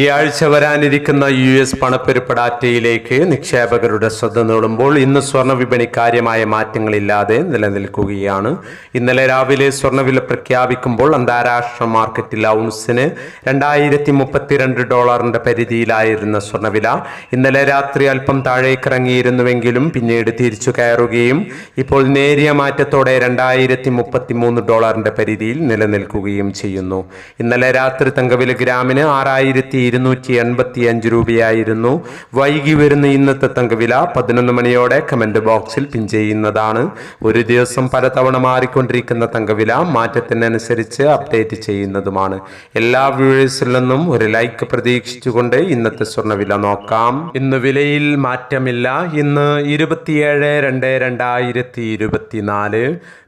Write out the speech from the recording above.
ഈ ആഴ്ച വരാനിരിക്കുന്ന യു എസ് പണപ്പെരുപ്പ് ഡാറ്റയിലേക്ക് നിക്ഷേപകരുടെ ശ്രദ്ധ നേടുമ്പോൾ ഇന്ന് സ്വർണ വിപണി കാര്യമായ മാറ്റങ്ങളില്ലാതെ നിലനിൽക്കുകയാണ്. ഇന്നലെ രാവിലെ സ്വർണവില പ്രഖ്യാപിക്കുമ്പോൾ അന്താരാഷ്ട്ര മാർക്കറ്റിൽ ഔൺസിന് രണ്ടായിരത്തി മുപ്പത്തിരണ്ട് ഡോളറിന്റെ പരിധിയിലായിരുന്ന സ്വർണവില ഇന്നലെ രാത്രി അല്പം താഴേക്കിറങ്ങിയിരുന്നുവെങ്കിലും പിന്നീട് തിരിച്ചു കയറുകയും ഇപ്പോൾ നേരിയ മാറ്റത്തോടെ രണ്ടായിരത്തി മുപ്പത്തി മൂന്ന് ഡോളറിന്റെ പരിധിയിൽ നിലനിൽക്കുകയും ചെയ്യുന്നു. ഇന്നലെ രാത്രി തങ്കവില ഗ്രാമിന് ആറായിരത്തി ഇരുന്നൂറ്റി എൺപത്തി അഞ്ച് രൂപയായിരുന്നു. വൈകി വരുന്ന ഇന്നത്തെ തങ്കവില പതിനൊന്ന് മണിയോടെ കമന്റ് ബോക്സിൽ പിൻ ചെയ്യുന്നതാണ്. ഒരു ദിവസം പലതവണ മാറിക്കൊണ്ടിരിക്കുന്ന തങ്കവില മാറ്റത്തിനനുസരിച്ച് അപ്ഡേറ്റ് ചെയ്യുന്നതുമാണ്. എല്ലാ വ്യൂവേഴ്സിൽ നിന്നും ഒരു ലൈക്ക് പ്രതീക്ഷിച്ചുകൊണ്ട് ഇന്നത്തെ സ്വർണവില നോക്കാം. ഇന്ന് വിലയിൽ മാറ്റമില്ല. ഇന്ന് ഇരുപത്തിയേഴ് രണ്ട് രണ്ടായിരത്തി ഇരുപത്തിനാല്.